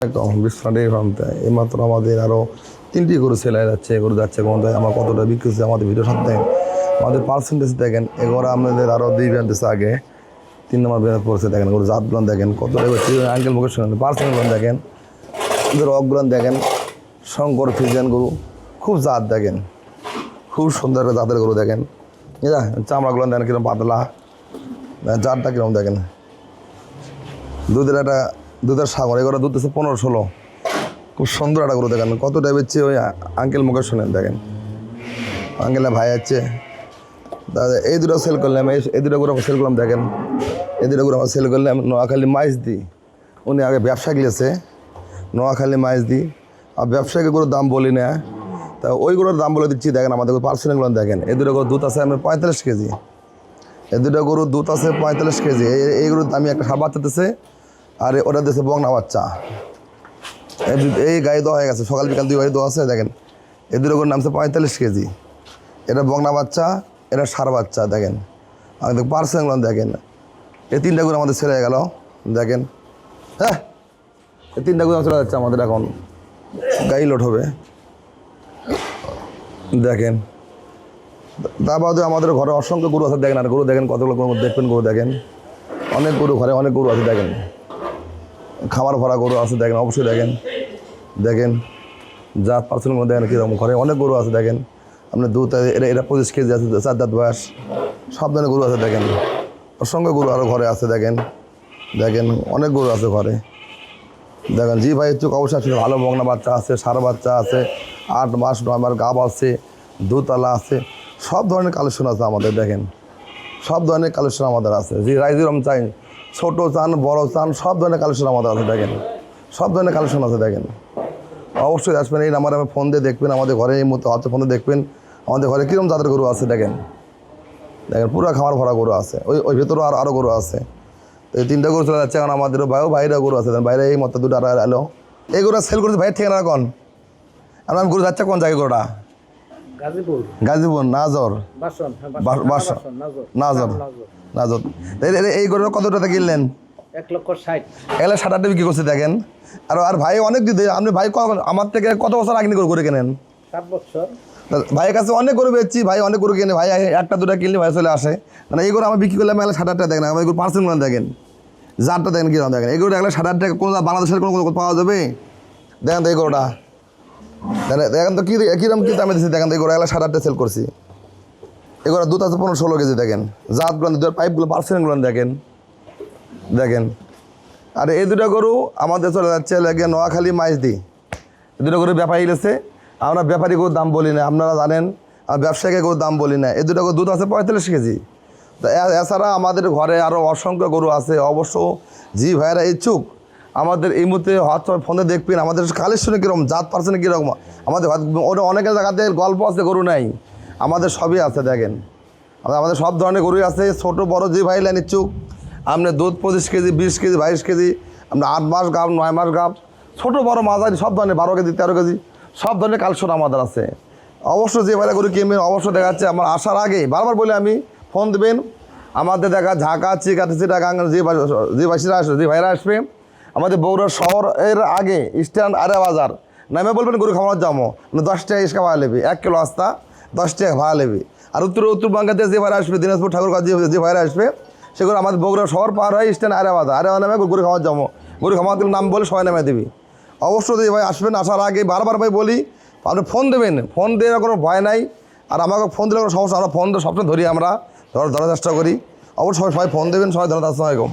Dairy এইমাত্র আমাদের আরও তিনটি গরু সেলাই যাচ্ছে, গরু যাচ্ছে আমার কতটা বিক্রি হচ্ছে আমাদের ভিডিও সাথে আমাদের পার্সেন্টেজ দেখেন এগুলো আমাদের আরও দুই ব্যান্ড আগে। তিন নম্বর ব্যান্ড পড়ছে দেখেন গরু জাতগুলো দেখেন কতটা হচ্ছে আঙ্কেল মুখের সঙ্গে পার্সেন্টগুলো দেখেন। ওদের অগুলো দেখেন, শঙ্কর ফিজিয়ান গরু, খুব জাত দেখেন। খুব সুন্দর জাতের গরু দেখেন। যা চামড়াগুলো দেখেন কীরকম পাতলা। জাতটা কীরকম দেখেন। দুধের একটা দুধের সাগর এগুলো দুধ আছে পনেরো ষোলো। খুব সুন্দর একটা গরু দেখেন কত টাইপের ওই আঙ্কেল মুখে শোনেন, দেখেন। আঙ্কেলের ভাই আছে। দাদা এই দুটো সেল করলাম, এই দুটো গরু সেল করলাম, দেখেন। এই দুটো গরু সেল করলাম, নোয়াখালী মাইজ দিই উনি আগে ব্যবসা গিয়েছে নোয়াখালী মাইজ দিই আর ব্যবসায়ীকে গরুর দাম বলি না। তা ওই গরুর দাম বলে দিচ্ছি, দেখেন আমাদের পার্সোনালগুলো দেখেন। এই দুটো গরু দুধ আছে আমি পঁয়তাল্লিশ কেজি। এই দুটো গরুর দুধ আছে পঁয়তাল্লিশ কেজি। এই- গরুর দামি একটা বাচ্চা দিতেছে আর, ওটা দিতেছে বগনা বাচ্চা। এই দু- এই গাড়ি দেওয়া হয়ে গেছে। সকাল বিকাল দুই গাড়ি দেওয়া আছে, দেখেন। দুটো গরুর নামছে পঁয়তাল্লিশ কেজি। এটা বগনা বাচ্চা, এটা সার বাচ্চা, দেখেন। আমাদের পার্সেলগুলো দেখেন। এই তিনটা গরু আমাদের ছেড়ে গেল, দেখেন। হ্যাঁ এই তিনটা গরু চলে যাচ্ছে আমাদের এখন। গাড়ি লোড হবে। দেখেন। তা বাদে আমাদের ঘরে অসংখ্য গরু আছে, দেখেন। আর গরু দেখেন, কতগুলো গরু দেখবেন গরু দেখেন। অনেক গরু ঘরে অনেক গরু আছে, দেখেন। খাবার ভরা গরু আছে, দেখেন, অবশ্যই দেখেন। দেখেন জাত পার্সেন্টের মধ্যে দেখেন কীরকম ঘরে অনেক গরু আছে, দেখেন। আপনার দুধ এটা এটা পঁচিশ কেজি আছে, চার দাঁত বয়স। সব ধরনের গরু আছে, দেখেন। অসংখ্য গরু আরও ঘরে আছে, দেখেন। দেখেন, অনেক গরু আছে ঘরে। দেখেন, জি ভাই চোখ অবশ্যই আছে ভালো বগনা বাচ্চা আছে, সার বাচ্চা আছে, আট মাস, নয় মাস গাব আছে, দুতলা আছে, সব ধরনের কালেকশন আছে আমাদের, দেখেন। সব ধরনের কালেকশন আমাদের আছে। যে রাইজুরম চাই। ছোটো চান বড় চান সব ধরনের কালেকশন আমাদের আছে দেখেন। সব ধরনের কালেকশন আছে দেখেন। অবশ্যই আসবেন এই নাম্বারে ফোন দিয়ে দেখবেন আমাদের ঘরে এই মুহূর্তে ফোন দিয়ে দেখবেন। আমাদের ঘরে কীরকম জাতের গরু আছে দেখেন। দেখেন পুরো খামার ভরা গরু আছে। ওই ওই ভেতরেও আর আরও গরু আছে। তো এই তিনটা গরু চলে যাচ্ছে এখন আমাদেরও ভাইও বাইরে গরু আছে। বাইরে এই মতো দুটো আর এলো এই গরু সেল করছে ভাই ঠিকানা কোন? আর আমি গরু যাচ্ছে কোন জায়গায় গরুটা? গাজীপুর। গাজীপুর নাজর। নাজর। নাজর এই- এই- এই কত টাকা কিনলেন? এক লক্ষ ষাট। এগুলো সাত আটটা বিক্রি করছে দেখেন। আর আর ভাই অনেক দিদি আপনি ভাই ক- আমার থেকে কত বছর আগে গরু করে কেনেন? সাত বছর। ভাইয়ের কাছে অনেক গরু বেচছি ভাই অনেক গরু কিনে ভাই একটা দুটা কিনলে ভাই চলে আসে। মানে এই গরু আমি বিক্রি করলাম এগুলো সাত আটটা দেখেন আমার এগুলো পার্সেন্টগুলো দেখেন। জারটা দেখেন কীরকম দেখেন। এগুলো দেখলে সাত আট টাকা কোনো বাংলাদেশের কোনো কোনো পাওয়া যাবে? দেখেন তো এই গরুটা। দেখেন তো কী কীরকম কী দামে দিচ্ছি দেখেন তো এই গরু এগুলো সাত আটটা সেল করছি। এগুলো দুধ আছে পনেরো ষোলো কেজি, দেখেন। জাতগুলো দুধের পাইপগুলো পার্সেন্টগুলো দেখেন। দেখেন। আর এই দুটো গরু আমাদের চলে যাচ্ছে লাগে নোয়াখালী মাইজদি। এই দুটো গরু ব্যাপারী গেছে। আমরা ব্যাপারী গরুর দাম বলি না, আপনারা জানেন। আর ব্যবসায়ীকে গরুর দাম বলি না। এই দুটো গরু দুধ আছে পঁয়তাল্লিশ কেজি। তো এছাড়া আমাদের ঘরে আরও অসংখ্য গরু আছে। অবশ্য জি ভাইয়েরা ইচ্ছুক। আমাদের এই মুহূর্তে হোয়াটসঅ্যাপ ফোনে দেখবেন, আমাদের কালেকশনে কীরকম, জাত পার্সেন্টে কীরকম। আমাদের অনেকের জায়গাতে গল্প আছে, গরু নাই। আমাদের সবই আছে, দেখেন। আমাদের- সব ধরনের গরুই আছে, ছোট, বড় যে ভাই লাইন ইচ্ছুক। আপনার দুধ পঁচিশ কেজি, বিশ কেজি, বাইশ কেজি আপনার আট মাস গাব, নয় মাস গাব। ছোট, বড়, মাঝারি, সব ধরনের, বারো কেজি, তেরো কেজি, সব ধরনের কালেকশন আমাদের আছে। অবশ্য যে ভাইরা গরু কিনবেন, অবশ্য দেখা যাচ্ছে আমার আসার আগে বারবার বলে আমি ফোন দেবেন। আমাদের দেখা ঝাঁকা চিকা চিটা গাঙ্গা যে যে ভাইসিরা আসবে, যে ভাইরা আসবে, আমাদের বগুড়া শহরের আগে স্ট্যান্ড আরে বাজার, নামে বলবেন গরু খাওয়ানোর যাব। দশ টাকা ইস্কা ভাড়া নেবে এক কিলো আস্তা। দশ টাকা ভাড়া নেবে। আর উত্তর উত্তর বাংলাদেশ যে ভাইরা আসবে, দিনাজপুর ঠাকুর যে যে ভাইরা আসবে, সেগুলো আমাদের বগুড়া শহর পার হয় স্ট্যান্ড আরে বাজার আরে নামে গরু খাওয়ার যাব গরু দিলে নাম বলে সবাই নামে দিবি। অবশ্যই ভাই আসবেন, আসার আগে বারবার ভাই বলি, আপনি ফোন দেবেন। ফোন দিয়ে কোনো ভয় নাই। আর আমাকে ফোন দিলে কোনো সমস্যা, আমরা ফোন সবসময় ধরি আমরা। ধর ধরার চেষ্টা করি। অবশ্যই সবাই ফোন দেবেন, সবাই ধরার আসসালামাইকুম